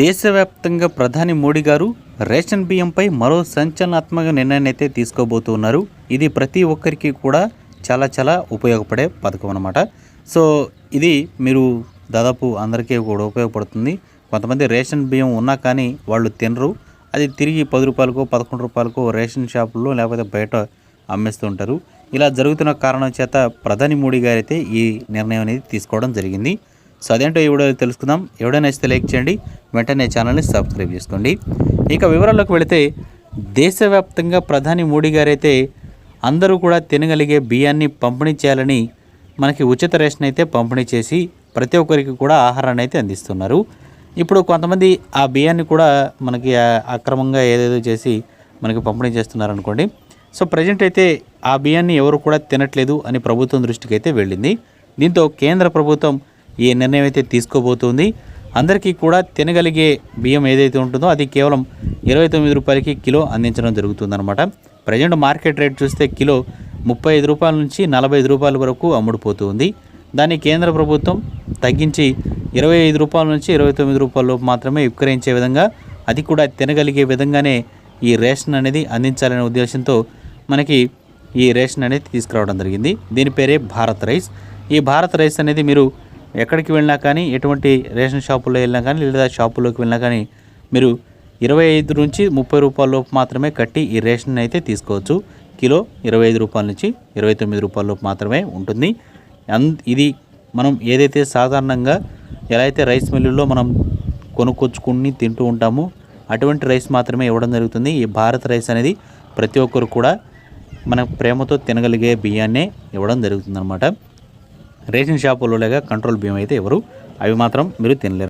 దేశవ్యాప్తంగా ప్రధాని మోడీ గారు రేషన్ బియ్యంపై మరో సంచలనాత్మక నిర్ణయాన్ని అయితే తీసుకోబోతున్నారు. ఇది ప్రతి ఒక్కరికి కూడా చాలా చాలా ఉపయోగపడే పథకం అనమాట సో ఇది మీరు దాదాపు అందరికీ కూడా ఉపయోగపడుతుంది. కొంతమంది రేషన్ బియ్యం ఉన్నా కానీ వాళ్ళు తినరు. అది తిరిగి పది రూపాయలకు పదకొండు రూపాయలకు రేషన్ షాపుల్లో లేకపోతే బయట అమ్మేస్తూ ఉంటారు. ఇలా జరుగుతున్న కారణం చేత ప్రధాని మోడీ గారైతే ఈ నిర్ణయం అనేది తీసుకోవడం జరిగింది. సో అదేంటో ఈ వీడియో తెలుసుకుందాం. ఎవడైనా నచ్చితే లైక్ చేయండి. వెంటనే ఛానల్ని సబ్స్క్రైబ్ చేసుకోండి. ఇక వివరాల్లోకి వెళితే దేశవ్యాప్తంగా ప్రధాని మోడీ గారైతే అందరూ కూడా తినగలిగే బియ్యాన్ని పంపిణీ చేయాలని మనకి ఉచిత రేషన్ అయితే పంపిణీ చేసి ప్రతి ఒక్కరికి కూడా ఆహారాన్ని అయితే అందిస్తున్నారు. ఇప్పుడు కొంతమంది ఆ బియ్యాన్ని కూడా మనకి అక్రమంగా ఏదేదో చేసి మనకి పంపిణీ చేస్తున్నారు అనుకోండి సో ప్రజెంట్ అయితే ఆ బియ్యాన్ని ఎవరు కూడా తినట్లేదు అని ప్రభుత్వం దృష్టికి అయితే వెళ్ళింది. దీంతో కేంద్ర ప్రభుత్వం ఈ నిర్ణయం అయితే తీసుకోబోతుంది. అందరికీ కూడా తినగలిగే బియ్యం ఏదైతే ఉంటుందో అది కేవలం ఇరవై తొమ్మిది రూపాయలకి కిలో అందించడం జరుగుతుందన్నమాట. ప్రజెంట్ మార్కెట్ రేట్ చూస్తే కిలో ముప్పై ఐదు రూపాయల నుంచి నలభై ఐదు రూపాయల వరకు అమ్ముడుపోతుంది. దాన్ని కేంద్ర ప్రభుత్వం తగ్గించి ఇరవై ఐదు రూపాయల నుంచి ఇరవై తొమ్మిది రూపాయల మాత్రమే విక్రయించే విధంగా అది కూడా తినగలిగే విధంగానే ఈ రేషన్ అనేది అందించాలనే ఉద్దేశంతో మనకి ఈ రేషన్ అనేది తీసుకురావడం జరిగింది. దీని పేరే భారత్ రైస్. ఈ భారత్ రైస్ అనేది మీరు ఎక్కడికి వెళ్ళినా కానీ ఎటువంటి రేషన్ షాపులో వెళ్ళినా కానీ లేదా షాపులోకి వెళ్ళినా కానీ మీరు ఇరవై ఐదు నుంచి ముప్పై రూపాయల లోపు మాత్రమే కట్టి ఈ రేషన్ అయితే తీసుకోవచ్చు. కిలో ఇరవై ఐదు రూపాయల నుంచి ఇరవై తొమ్మిది రూపాయల లోపు మాత్రమే ఉంటుంది. అన్ ఇది మనం ఏదైతే సాధారణంగా ఎలా అయితే రైస్ మిల్లుల్లో మనం కొనుక్కొచ్చుకుని తింటూ ఉంటామో అటువంటి రైస్ మాత్రమే ఇవ్వడం జరుగుతుంది. ఈ భారత్ రైస్ అనేది ప్రతి ఒక్కరు కూడా మన ప్రేమతో తినగలిగే బియ్యాన్నే ఇవ్వడం జరుగుతుందన్నమాట. రేషన్ షాపుల్లో లేక కంట్రోల్ బియ్యం అయితే ఎవరు? అవి మాత్రం మీరు తినలేరు.